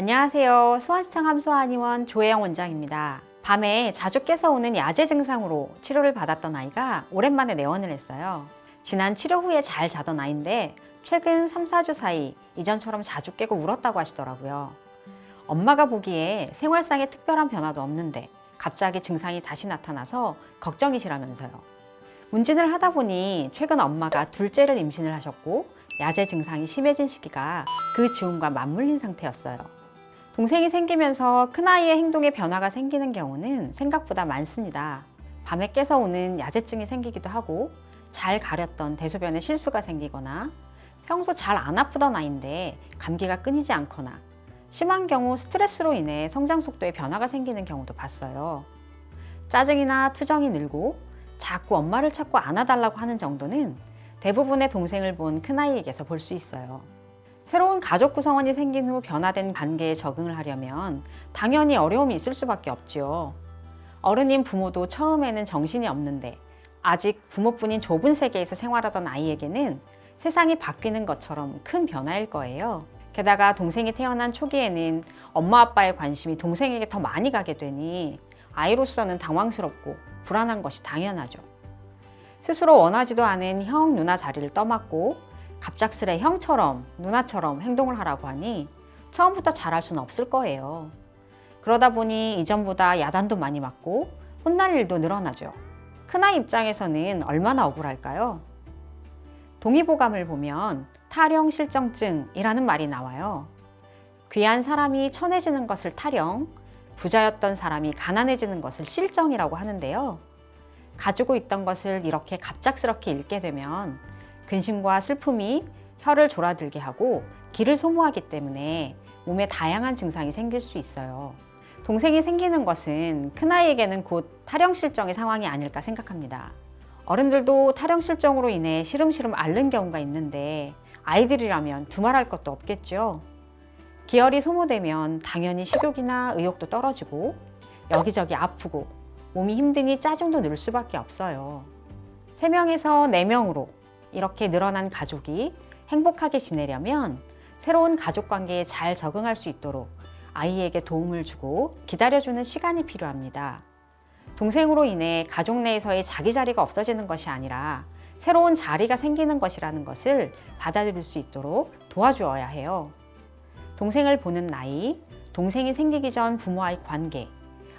안녕하세요. 수원시청 함소한의원 조혜영 원장입니다. 밤에 자주 깨서 오는 야제 증상으로 치료를 받았던 아이가 오랜만에 내원을 했어요. 지난 치료 후에 잘 자던 아이인데 최근 3, 4주 사이 이전처럼 자주 깨고 울었다고 하시더라고요. 엄마가 보기에 생활상에 특별한 변화도 없는데 갑자기 증상이 다시 나타나서 걱정이시라면서요. 문진을 하다 보니 최근 엄마가 둘째를 임신을 하셨고 야제 증상이 심해진 시기가 그 즈음과 맞물린 상태였어요. 동생이 생기면서 큰아이의 행동에 변화가 생기는 경우는 생각보다 많습니다. 밤에 깨서 오는 야제증이 생기기도 하고 잘 가렸던 대소변에 실수가 생기거나 평소 잘 안 아프던 아이인데 감기가 끊이지 않거나 심한 경우 스트레스로 인해 성장 속도에 변화가 생기는 경우도 봤어요. 짜증이나 투정이 늘고 자꾸 엄마를 찾고 안아달라고 하는 정도는 대부분의 동생을 본 큰아이에게서 볼 수 있어요. 새로운 가족 구성원이 생긴 후 변화된 관계에 적응을 하려면 당연히 어려움이 있을 수밖에 없지요. 어른인 부모도 처음에는 정신이 없는데 아직 부모뿐인 좁은 세계에서 생활하던 아이에게는 세상이 바뀌는 것처럼 큰 변화일 거예요. 게다가 동생이 태어난 초기에는 엄마 아빠의 관심이 동생에게 더 많이 가게 되니 아이로서는 당황스럽고 불안한 것이 당연하죠. 스스로 원하지도 않은 형, 누나 자리를 떠맡고 갑작스레 형처럼 누나처럼 행동을 하라고 하니 처음부터 잘할 수는 없을 거예요. 그러다 보니 이전보다 야단도 많이 맞고 혼날 일도 늘어나죠. 큰아이 입장에서는 얼마나 억울할까요? 동의보감을 보면 타령 실정증이라는 말이 나와요. 귀한 사람이 천해지는 것을 타령, 부자였던 사람이 가난해지는 것을 실정이라고 하는데요. 가지고 있던 것을 이렇게 갑작스럽게 잃게 되면 근심과 슬픔이 혀를 졸아들게 하고 기를 소모하기 때문에 몸에 다양한 증상이 생길 수 있어요. 동생이 생기는 것은 큰아이에게는 곧 탈영실정의 상황이 아닐까 생각합니다. 어른들도 탈영실정으로 인해 시름시름 앓는 경우가 있는데 아이들이라면 두말할 것도 없겠죠. 기혈이 소모되면 당연히 식욕이나 의욕도 떨어지고 여기저기 아프고 몸이 힘드니 짜증도 늘 수밖에 없어요. 3명에서 4명으로 이렇게 늘어난 가족이 행복하게 지내려면 새로운 가족 관계에 잘 적응할 수 있도록 아이에게 도움을 주고 기다려주는 시간이 필요합니다. 동생으로 인해 가족 내에서의 자기 자리가 없어지는 것이 아니라 새로운 자리가 생기는 것이라는 것을 받아들일 수 있도록 도와주어야 해요. 동생을 보는 나이, 동생이 생기기 전 부모와의 관계,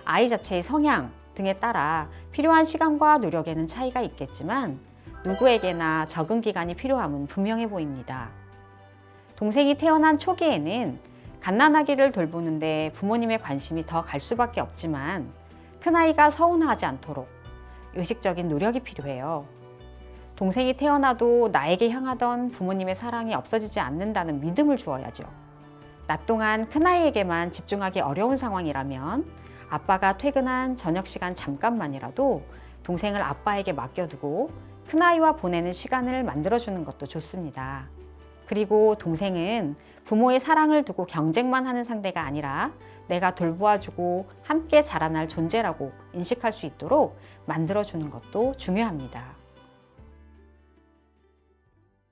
아이 자체의 성향 등에 따라 필요한 시간과 노력에는 차이가 있겠지만 누구에게나 적응 기간이 필요함은 분명해 보입니다. 동생이 태어난 초기에는 갓난아기를 돌보는데 부모님의 관심이 더 갈 수밖에 없지만 큰아이가 서운하지 않도록 의식적인 노력이 필요해요. 동생이 태어나도 나에게 향하던 부모님의 사랑이 없어지지 않는다는 믿음을 주어야죠. 낮 동안 큰아이에게만 집중하기 어려운 상황이라면 아빠가 퇴근한 저녁 시간 잠깐만이라도 동생을 아빠에게 맡겨두고 큰아이와 보내는 시간을 만들어주는 것도 좋습니다. 그리고 동생은 부모의 사랑을 두고 경쟁만 하는 상대가 아니라 내가 돌보아주고 함께 자라날 존재라고 인식할 수 있도록 만들어주는 것도 중요합니다.